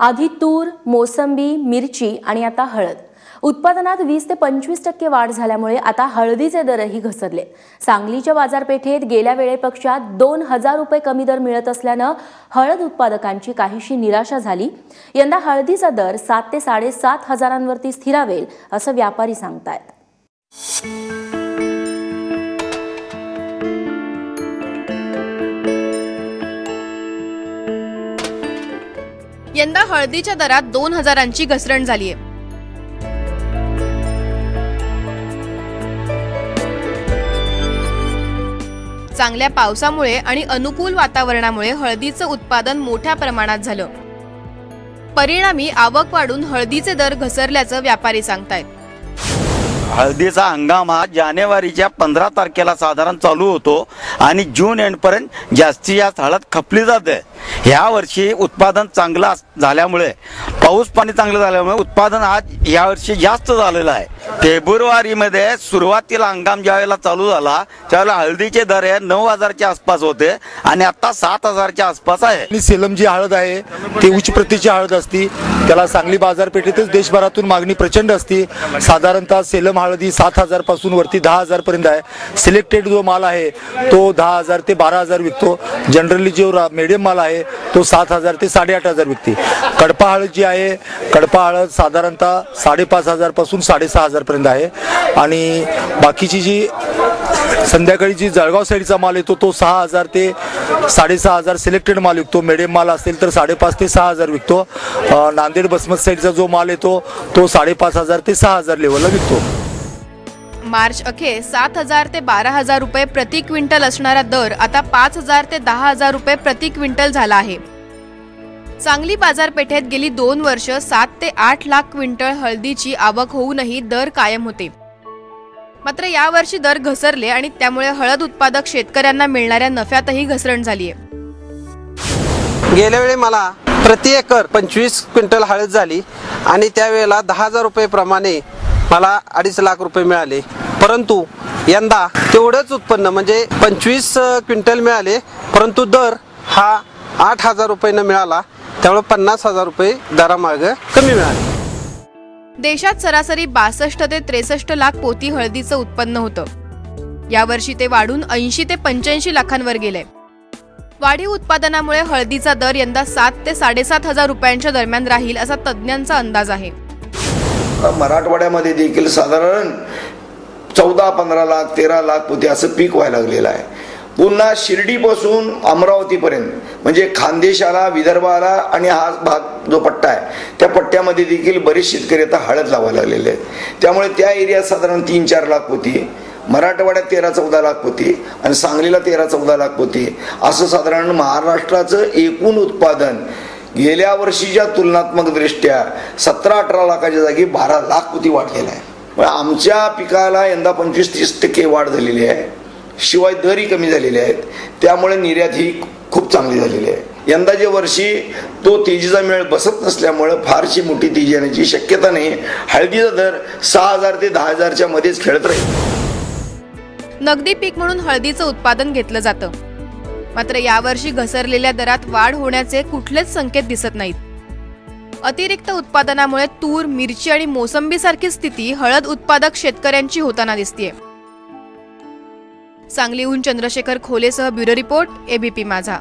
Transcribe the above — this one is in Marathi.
आधी तूर मोसंबी मिरची आणि आता हळद. उत्पादनात वीस ते पंचवीस टक्के वाढ झाल्यामुळे आता हळदीचे दरही घसरले. सांगलीच्या बाजारपेठेत गेल्या वेळेपेक्षा दोन हजार रुपये कमी दर मिळत असल्यानं हळद उत्पादकांची काहीशी निराशा झाली. यंदा हळदीचा दर सात ते साडेसात हजारांवरती स्थिरावेल असं व्यापारी सांगतायत. यंदा हळदीच्या दरात दोन हजारांची घसरण झालीय. चांगल्या पावसामुळे आणि अनुकूल वातावरणामुळे हळदीचं उत्पादन मोठ्या प्रमाणात झालं. परिणामी आवक वाढून हळदीचे दर घसरल्याचं व्यापारी सांगतायत. हळदीचा हंगाम हा जानेवारीच्या पंधरा तारखेला साधारण चालू होतो आणि जून एंडपर्यंत जास्तीत जास्त हळद खपली जाते. ह्या वर्षी उत्पादन चांगलं अस- झाल्यामुळे पाऊस पाणी चांगलं झाल्यामुळे उत्पादन आज यावर्षी जास्त झालेलं आहे. फेब्रुवारीमध्ये सुरुवातीला हंगाम ज्यावेळेला चालू झाला त्यावेळेला हळदीचे दर हे नऊ हजारच्या आसपास होते आणि आता सात हजारच्या आसपास आहे. सेलम जी हळद आहे ती उच्च प्रतीची हळद असती त्याला सांगली बाजारपेठेतच देशभरातून मागणी प्रचंड असते. साधारणतः सेलम हळदी सात हजारपासून वरती दहा हजार पर्यंत आहे. सिलेक्टेड जो माल आहे तो दहा हजार ते बारा हजार विकतो. जनरली जो मीडियम माल आहे तो सात हजार ते साडेआठ हजार विकते. कडपा हळद जी आहे कडपा हळद साधारणतः साडेपाच हजारपासून साडेसहा हजार पर्यंत आहे. आणि बाकीची जी संध्याकाळी जी जळगाव साईडचा माल येतो तो सहा हजार ते साडेसहा हजार सिलेक्टेड माल विकतो. मिडियम माल असेल तर साडेपाच ते सहा हजार विकतो. नांदेड बसमत साईडचा जो माल येतो तो साडेपाच हजार ते सहा हजार लेवलला विकतो. मार्च अखेर सात हजार ते बारा हजार रुपये प्रति क्विंटल असणारा दर आता पाच हजार ते दहा हजार रुपये प्रति क्विंटल झाला आहे. सांगली बाजारपेठेत गेली दोन वर्ष सात ते आठ लाख क्विंटल हळदीची आवक होऊनही दर कायम होते. मात्र यावर्षी दर घसरले आणि त्यामुळे हळद उत्पादक शेतकऱ्यांना मिळणाऱ्या नफ्यातही घसरण झालीय. गेल्या वेळी मला प्रति एकर पंचवीस क्विंटल हळद झाली आणि त्यावेळेला दहा हजार रुपये प्रमाणे मला अडीच लाख रुपये मिळाले. परंतु यंदा तेवढंच उत्पन्न म्हणजे पंचवीस क्विंटल मिळाले परंतु दर हा आठ हजार रुपयेनं मिळाला. त्यामुळे पन्नास हजार रुपये दरामार्ग कमी मिळाले. देशात सरासरी बासष्ट ते त्रेसष्ट लाख पोती हळदीचं उत्पन्न होतं. यावर्षी ते वाढून ऐंशी ते पंच्याऐंशी लाखांवर गेले. वाढीव उत्पादनामुळे हळदीचा दर यंदा सात ते साडेसात हजार रुपयांच्या दरम्यान राहील असा तज्ज्ञांचा अंदाज आहे. मराठवाड्यामध्ये देखील साधारण चौदा पंधरा लाख तेरा लाख पोती असं पीक व्हायला लागलेलं आहे. पुन्हा शिर्डीपासून अमरावतीपर्यंत. म्हणजे खानदेशाला विदर्भाला आणि हा भाग जो पट्टा आहे त्या पट्ट्यामध्ये देखील बरेच शेतकरी आता हळद लावायला लागलेले आहेत. त्यामुळे त्या एरियात साधारण तीन चार लाख होती. मराठवाड्यात तेरा चौदा लाख होती आणि सांगलीला तेरा चौदा लाख होती. असं साधारण महाराष्ट्राचं एकूण उत्पादन गेल्या वर्षीच्या तुलनात्मक दृष्ट्या सतरा अठरा लाखाच्या जागी बारा लाख पोती वाढलेला आहे. आमच्या पिकाला यंदा पंचवीस तीस टक्के वाढ झालेली आहे. शिवाय दरही कमी झालेले आहेत. त्यामुळे निर्यात ही खूप चांगली झालेली आहे. यंदाच्या वर्षी तो तेजीचा मेळ बसत नसल्यामुळं फारशी मोठी तेजी येण्याची शक्यता नाही. हळदीचा दर सहा हजार ते दहा हजारच्या मध्येच खेळत राहील. नगदी पीक म्हणून हळदीचं उत्पादन घेतलं जातं. मात्र यावर्षी घसरलेल्या दरात वाढ होण्याचे कुठलेच संकेत दिसत नाहीत. अतिरिक्त उत्पादनामुळे तूर मिरची आणि मोसंबी सारखी स्थिती हळद उत्पादक शेतकऱ्यांची होताना दिसतीये. सांगलीहून चंद्रशेखर खोलेसह ब्युरो रिपोर्ट एबीपी माझा.